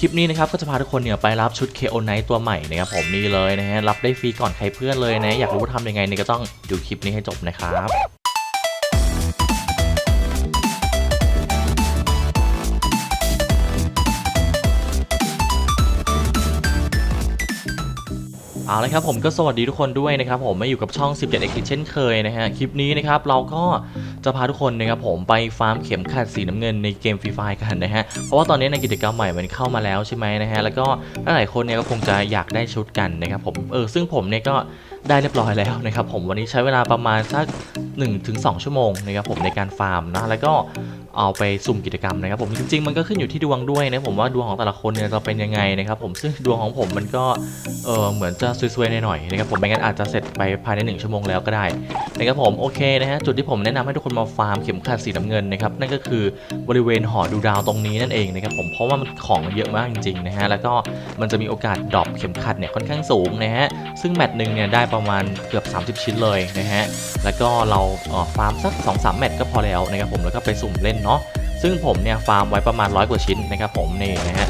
คลิปนี้นะครับก็จะพาทุกคนเนี่ยไปรับชุด KO Night ตัวใหม่นะครับผมนี่เลยนะฮะรับได้ฟรีก่อนใครเพื่อนเลยนะอยากรู้ว่าทำยังไงเนี่ยก็ต้องดูคลิปนี้ให้จบนะครับเอาละครับผมก็สวัสดีทุกคนด้วยนะครับผมมาอยู่กับช่อง 17 x เช่นเคยนะฮะคลิปนี้นะครับเราก็ จะพาทุกคนนะครับผมไปฟาร์มเข็มขัดสีน้ำเงินในเกมฟรีไฟกันนะฮะเพราะว่าตอนนี้ในกิจกรรมใหม่มันเข้ามาแล้วใช่ไหมนะฮะแล้วก็หลายคนเนี่ยก็คงจะอยากได้ชุดกันนะครับผมเออซึ่งผมเนี่ยก็ได้เรียบร้อยแล้วนะครับผมวันนี้ใช้เวลาประมาณสัก1-2 ชั่วโมงนะครับผมในการฟาร์มนะแล้วก็เอาไปสุ่มกิจกรรมนะครับผมจริงๆ มันก็ขึ้นอยู่ที่ดวงด้วยนะผมว่าดวงของแต่ละคนเนี่ยจะเป็นยังไงนะครับผมซึ่งดวงของผมมันก็เออเหมือนจะซวยๆหน่อยๆนะครับผมไม่งั้นอาจจะเสร็จไปภายใน 1 ชั่วโมงแล้วก็ได้นะครับผมโอเคนะฮะจุดที่ผมแนะนำให้ทุกคนมาฟาร์มเข็มขัดสีน้ำเงินนะครับนั่นก็คือบริเวณหอดูดาวตรงนี้นั่นเองนะครับผมเพราะว่ามันของเยอะมากจริงๆนะฮะแล้วก็มันจะมีโอกาสดรอปเข็มขัดเนี่ยค่อนข้างสูงนะฮะซึ่งแมตช์หนึ่งเนี่ยได้ประมาณเกือบ 30 ชิ้นเลยนะฮะแล้วก็เราเออฟาร์มสัก2-3แมตช์ก็พอแล้วนะครับผมแล้วก็ไปสุ่มเล่นเนาะซึ่งผมเนี่ยฟาร์มไว้ประมาณร้อยกว่าชิ้นนะครับผมนี่นะฮะ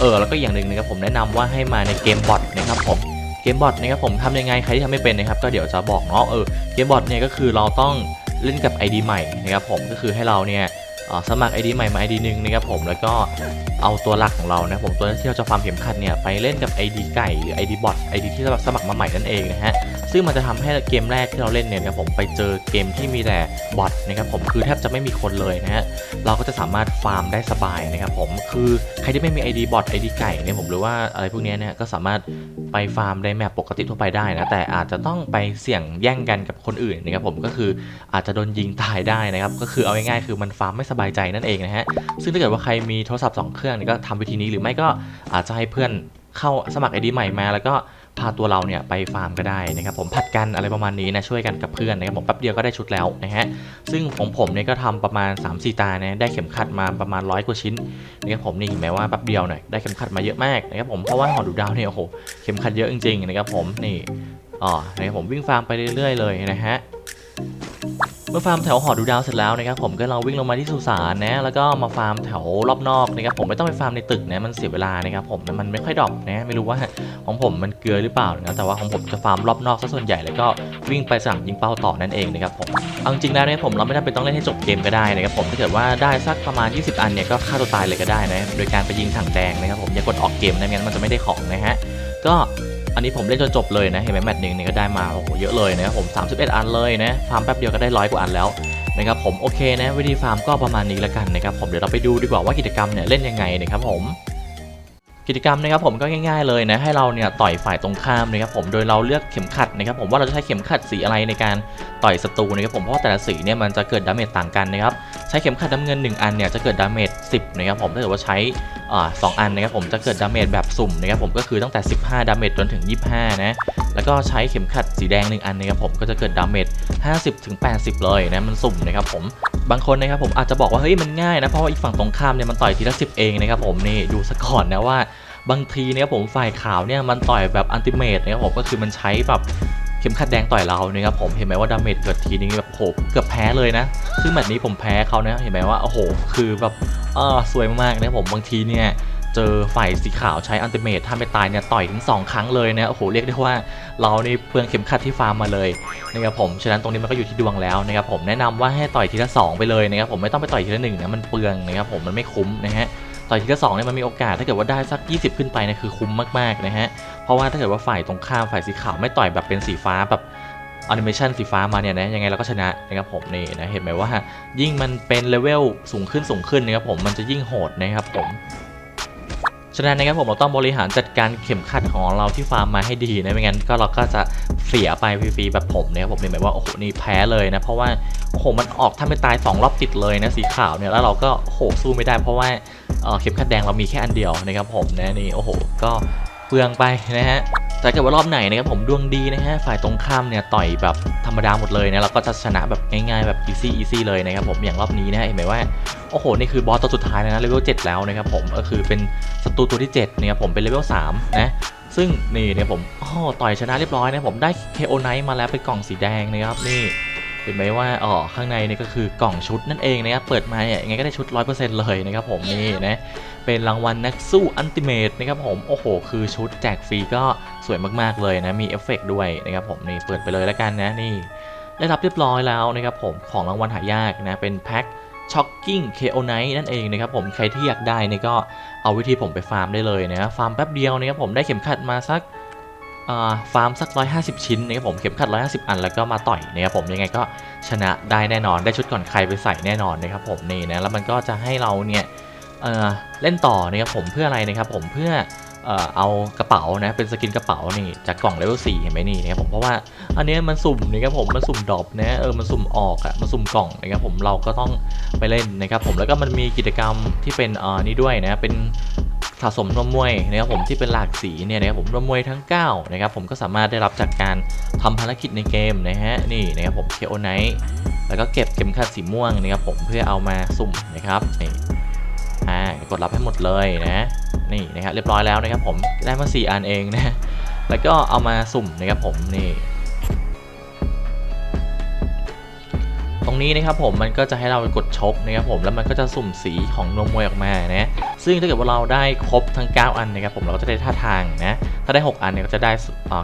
เออแล้วก็อย่างหนึ่งนะครับผมแนะนำว่าให้มาในเกมบอทนะครับผมเกมบอทนะครับผมทำยังไงใครที่ทำไม่เป็นนะครับก็เดี๋ยวจะบอกเนาะเออเกมบอทเนี่ยก็คือเราต้องเล่นกับ ID ใหม่นะครับผมก็คือให้เราเนี่ยสมัคร ID ใหม่มา ID หนึ่งนะครับผมแล้วก็เอาตัวหลักของเรานะผมตัวที่เราจะฟาร์มเข็มขัดเนี่ยไปเล่นกับ ID ไก่หรือ ID บอท ID ที่สมัครมาใหม่นั่นเองนะฮะ ซึ่งมันจะทำให้เกมแรกที่เราเล่นเนี่ยนะครับผมไปเจอเกมที่มีแต่บอทนะครับผมคือแทบจะไม่มีคนเลยนะฮะเราก็จะสามารถฟาร์มได้สบายนะครับผมคือใครที่ไม่มี ID บอท ID ไก่เนี่ยผมหรือว่าอะไรพวกนี้เนี่ยก็สามารถไปฟาร์มในแมปปกติทั่วไปได้นะแต่อาจจะต้องไปเสี่ยงแย่งกันกับคนอื่นนะครับผมก็คืออาจจะโดนยิงตายได้นะครับก็คือเอาง่ายๆคือมันฟาร์มไม่สบายใจนั่นเองนะฮะซึ่งถ้าเกิดว่าใครมีโทรศัพท์สองเครื่องเนี่ยก็ทำวิธีนี้หรือไม่ก็อาจจะให้เพื่อน เข้าสมัคร ID ใหม่มา แล้วก็พาตัวเราเนี่ยไปฟาร์มก็ได้นะครับผมผัดกันอะไรประมาณนี้นะช่วยกันกับเพื่อนนะครับผมแป๊บเดียวก็ได้ชุดแล้วนะฮะซึ่งของผมเนี่ยก็ทำประมาณ 3-4 ตานะได้เข็มขัดมาประมาณร้อยกว่าชิ้นนะครับผมนี่เห็นไหมว่าแป๊บเดียวหน่อยได้เข็มขัดมาเยอะมากนะครับผมเพราะว่าหอดูดาวเนี่ยโอ้โหเข็มขัดเยอะจริงๆนะครับผมนี่อ๋อนะครับผมวิ่งฟาร์มไปเรื่อยๆเลยนะฮะ เมื่อฟาร์มแถวหอดูดาวเสร็จแล้วนะครับผมก็เราวิ่งลงมาที่สุสานนะแล้วก็มาฟาร์มแถวรอบนอกนะครับผมไม่ต้องไปฟาร์มในตึกนะมันเสียเวลานะครับผมมันไม่ค่อยดรอปนะไม่รู้ว่าของผมมันเกลือหรือเปล่านะแต่ว่าของผมจะฟาร์มรอบนอกซะส่วนใหญ่แล้วก็วิ่งไปสนามยิงเป้าต่อนั่นเองนะครับผมเอาจริงๆแล้วเนี่ยผมเราไม่จำเป็นต้องเล่นให้จบเกมก็ได้นะครับผมถ้าเกิดว่าได้สักประมาณ 20 อันเนี่ยก็ฆ่าตัวตายเลยก็ได้นะโดยการไปยิงถังแดงนะครับผมอย่ากดออกเกมนะไม่งั้นมันจะไม่ได้ของนะฮะก็ อันนี้ผมเล่นจนจบเลยนะเห็นไหมแมตช์หนึ่งเนี่ยก็ได้มาโอ้โหเยอะเลยนะครับผม 31 อันเลยนะฟาร์มแป๊บเดียวก็ได้ร้อยกว่าอันแล้วนะครับผมโอเคนะวิธีฟาร์มก็ประมาณนี้แล้วกันนะครับผมเดี๋ยวเราไปดูดีกว่าว่ากิจกรรมเนี่ยเล่นยังไงนะครับผมกิจกรรมนะครับผมก็ง่ายๆเลยนะให้เราเนี่ยต่อยฝ่ายตรงข้ามนะครับผมโดยเราเลือกเข็มขัดนะครับผมว่าเราจะใช้เข็มขัดสีอะไรในการต่อยศัตรูนะครับผมเพราะแต่ละสีเนี่ยมันจะเกิดดาเมจต่างกันนะครับ ใช้เข็มขัดน้ำเงิน 1 อันเนี่ยจะเกิดดาเมจ 10 นะครับผมถ้าเกิดว่าใช้สองอันนะครับผมจะเกิดดาเมจแบบสุ่มนะครับผมก็คือตั้งแต่ 15 ดาเมจจนถึง 25 นะ แล้วก็ใช้เข็มขัดสีแดง 1 อันนะครับผมก็จะเกิดดาเมจ 50 ถึง 80 เลยนะมันสุ่มนะครับผมบางคนนะครับผมอาจจะบอกว่าเฮ้ยมันง่ายนะเพราะว่าอีกฝั่งตรงข้ามเนี่ยมันต่อยทีละ 10 เองนะครับผมนี่ดูซะก่อนนะว่าบางทีเนี่ยผมฝ่ายขาวเนี่ยมันต่อยแบบอันติเมตนะครับผมก็คือมันใช้แบบ เข็มขัดแดงต่อยเรานะครับผมเห็นไหมว่าดาเมจเกิดทีนึงแบบโหเกือบแพ้เลยนะ ซึ่งแบบนี้ผมแพ้เขานะเห็นไหมว่าโอ้โหคือแบบเออสวยมากๆนะผมบางทีเนี่ยเจอฝ่ายสีขาวใช้อันติเมตถ้าไม่ตายเนี่ยต่อยถึง 2 ครั้งเลยนะโอ้โหเรียกได้ว่าเรานี่เปลืองเข็มขัดที่ฟาร์มมาเลยนะครับผมฉะนั้นตรงนี้มันก็อยู่ที่ดวงแล้วนะครับผมแนะนำว่าให้ต่อยทีละสองไปเลยนะครับผมไม่ต้องไปต่อยทีละหนึ่งนะมันเปลืองนะครับผมมันไม่คุ้มนะฮะ ต่อยทีละสองเนี่ยมันมีโอกาสถ้าเกิดว่าได้สัก 20 ขึ้นไปเนี่ยคือคุ้มมากๆนะฮะ เพราะว่าถ้าเกิดว่าฝ่ายตรงข้ามฝ่ายสีขาวไม่ต่อยแบบเป็นสีฟ้าแบบแอนิเมชันสีฟ้ามาเนี่ยนะยังไงเราก็ชนะนะครับผมนี่นะเห็นไหมว่า ยิ่งมันเป็นเลเวลสูงขึ้นสูงขึ้นนะครับผมมันจะยิ่งโหดนะครับผมะนั้นนะครับผมเราต้องบริหารจัดการเข็มขัดของเราที่ฟาร์มมาให้ดีนะไม่งั้นก็เราก็จะเสียไปฟรีๆแบบผมเนี่ยผมเป็นแบบว่าโอ้โหนี่แพ้เลยนะเพราะว่าโอ้โหมันออกถ้าไม่ตายสองรอบติดเลยนะสีขาวเนี่ยแล้วเราก็โอ้โหสู้ไม่ได้ เพราะว่าเอ่อเข็มขัดแดงเรามีแค่อันเดียวนะครับผมนะนี่โอ้โหก็เปลืองไปนะฮะ แต่เกิดว่ารอบไหนนะครับผมดวงดีนะฮะฝ่ายตรงข้ามเนี่ยต่อยแบบธรรมดาหมดเลยนะเราก็จะชนะแบบง่ายๆแบบอีซี่อีซี่เลยนะครับผมอย่างรอบนี้นะเห็นไหมว่าโอ้โหนี่คือบอสตัวสุดท้ายนะเลเวล7แล้วนะครับผมก็คือเป็นศัตรูตัวที่7นะครับผมเป็นเลเวล3นะซึ่งนี่เนี่ยผมอ๋อต่อยชนะเรียบร้อยนะผมได้ KO Knight มาแล้วเป็นกล่องสีแดงนะครับนี่ เห็นไหมว่าอ๋อข้างในนี่ก็คือกล่องชุดนั่นเองนะครับเปิดมาเนี่ยยังไงก็ได้ชุด 100%เลยนะครับผมนี่นะเป็นรางวัลนักสู้อันติเมตนะครับผมโอ้โห คือชุดแจกฟรีก็สวยมากๆเลยนะมีเอฟเฟกต์ด้วยนะครับผมนี่เปิดไปเลยแล้วกันนะนี่ได้รับเรียบร้อยแล้วนะครับผมของรางวัลหายากนะเป็นแพ็คช็อกกิ้งเคโอไนนั่นเองนะครับผมใครที่อยากได้นี่ก็เอาวิธีผมไปฟาร์มได้เลยนะฟาร์มแป๊บเดียวนะครับผมได้เข็มขัดมาสักอ่า ฟาร์มสัก 150 ชิ้นนะครับผมเข็มขัด 150 อันแล้วก็มาต่อยนะครับผมยังไงก็ชนะได้แน่นอนได้ชุดก่อนใครไปใส่แน่นอนนะครับผมนี่นะแล้วมันก็จะให้เราเนี่ยเเล่นต่อนะครับผมเพื่ออะไรนะครับผมเพื่อเอากระเป๋านะเป็นสกินกระเป๋านี่จากกล่องเลเวล4เห็นไหมนี่นะครับผมเพราะว่าอันนี้มันสุ่มนะครับผมมันสุ่มดรอปนะเออมันสุ่มออกอะมันสุ่มกล่องนะครับผมเราก็ต้องไปเล่นนะครับผมแล้วก็มันมีกิจกรรมที่เป็นอ่านี่ด้วยนะเป็น สะสมนวมมวยนะครับผมที่เป็นหลากสีเนี่ยนะครับผมนวมมวยทั้ง9นะครับผมก็สามารถได้รับจากการทำภารกิจในเกมนะฮะนี่นะครับผมเคโอไนแล้วก็เก็บเข็มขัดสีม่วงนะครับผมเพื่อเอามาสุ่มนะครับนี่อ่ากดรับให้หมดเลยนะนี่นะครับเรียบร้อยแล้วนะครับผมได้มา 4 อันเองนะแล้วก็เอามาสุ่มนะครับผมนี่ นี้นะครับผมมันก็จะให้เรากดชกนะครับผมแล้วมันก็จะสุ่มสีของนวมมวยออกมานะซึ่งถ้าเกิดว่าเราได้ครบทั้ง 9 อันนะครับผมเราก็จะได้ท่าทางนะถ้าได้ 6 อันเนี่ยก็จะได้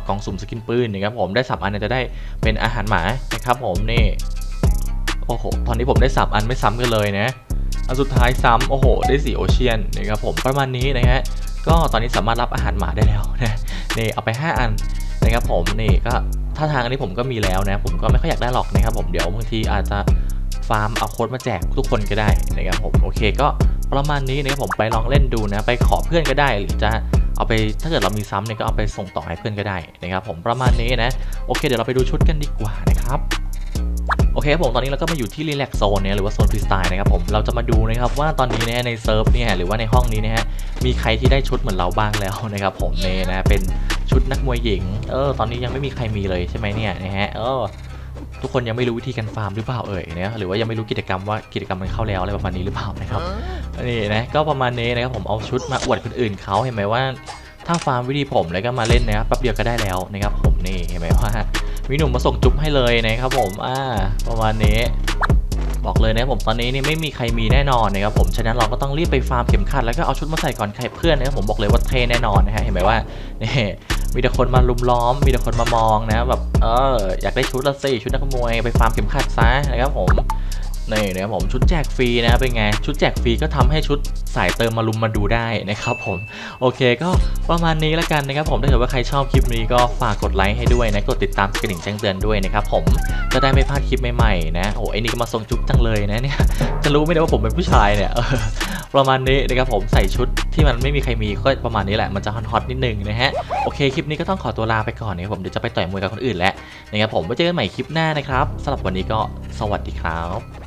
กองสุ่มสกินปืนนะครับผมได้3อันเนี่ยจะได้เป็นอาหารหมานะครับผมนี่โอ้โหตอนนี้ผมได้ 3 อันไม่ซ้ำกันเลยนะอันสุดท้ายซ้ำโอ้โห ได้สีโอเชียนนะครับผมประมาณนี้นะฮะก็ตอนนี้สามารถรับอาหารหมาได้แล้วนะนี่เอาไป 5 อันนะครับผมนี่ก็ ท่าทางอันนี้ผมก็มีแล้วนะ ผมก็ไม่ค่อยอยากได้หรอกนะครับผมเดี๋ยวบางทีอาจจะฟาร์มเอาโค้ดมาแจกทุกคนก็ได้นะครับผมโอเคก็ประมาณนี้นะครับผมไปลองเล่นดูนะ ไปขอเพื่อนก็ได้หรือจะเอาไปถ้าเกิดเรามีซ้ำเนี่ยก็เอาไปส่งต่อให้เพื่อนก็ได้นะครับผมประมาณนี้นะโอเคเดี๋ยวเราไปดูชุดกันดีกว่านะครับ เคครับผมตอนนี้เราก็มาอยู่ที่รีแลกโซนเนี่ยหรือว่าโซนฟรีสไตล์นะครับผมเราจะมาดูนะครับว่าตอนนี้เนี่ยในเซิร์ฟเนี่ยหรือว่าในห้องนี้นะฮะมีใครที่ได้ชุดเหมือนเราบ้างแล้วนะครับผมเนี่ยนะเป็นชุดนักมวยหญิงเออตอนนี้ยังไม่มีใครมีเลยใช่ไหมเนี่ยนะฮะเออทุกคนยังไม่รู้วิธีการฟาร์มหรือเปล่าเอ่ยนะหรือว่ายังไม่รู้กิจกรรมว่ากิจกรรมมันเข้าแล้วอะไรประมาณนี้หรือเปล่านะครับนี่นะก็ประมาณนี้นะครับผมเอาชุดมาอวดคนอื่นเขาเห็นไหมว่าถ้าฟาร์มวิธีผมแล้วก็มาเล่นนะครับแป๊บเดียวก็ได้แล้วนะครับผมนี่เห็นไหมว่า มีหนุ่มมาส่งจุ๊บให้เลยนะครับผมอ่าประมาณนี้ บอกเลยนะผมตอนนี้นี่ไม่มีใครมีแน่นอนนะครับผมฉะนั้นเราก็ต้องรีบไปฟาร์มเข็มขัดแล้วก็เอาชุดมาใส่ก่อนใครเพื่อนนะครับผมบอกเลยว่าเทแน่นอนนะฮะเห็นไหมว่านี่มีแต่คนมาลุมล้อม มีแต่คนมามองนะแบบเอออยากได้ชุดละสิชุดนักมวยไปฟาร์มเข็มขัดซะนะครับผม นี่นะครับผมชุดแจกฟรีนะเป็นไง ชุดแจกฟรีก็ทำให้ชุดสายเติมมาลุมมาดูได้นะครับผมโอเคก็ประมาณนี้แล้วกันนะครับผมถ้าเกิดว่าใครชอบคลิปนี้ก็ฝากกดไลค์ให้ด้วยนะกดติดตามกระดิ่งแจ้งเตือนด้วยนะครับผมจะได้ไม่พลาดคลิปใหม่ๆนะโอ้ไอ้นี่ก็มาส่งจุ๊บจังเลยนะเนี่ยจะรู้ไม่ได้ว่าผมเป็นผู้ชายเนี่ยประมาณนี้นะครับผมใส่ชุดที่มันไม่มีใครมีก็ประมาณนี้แหละมันจะฮอตๆนิดนึงนะฮะโอเคคลิปนี้ก็ต้องขอตัวลาไปก่อนนะครับผมเดี๋ยวจะไปต่อยมวยกับคนอื่นแล้วนะครับผมไว้เจอกันใหม่คลิปหน้านะครับสำหรับวันนี้ก็สวัสดีครับ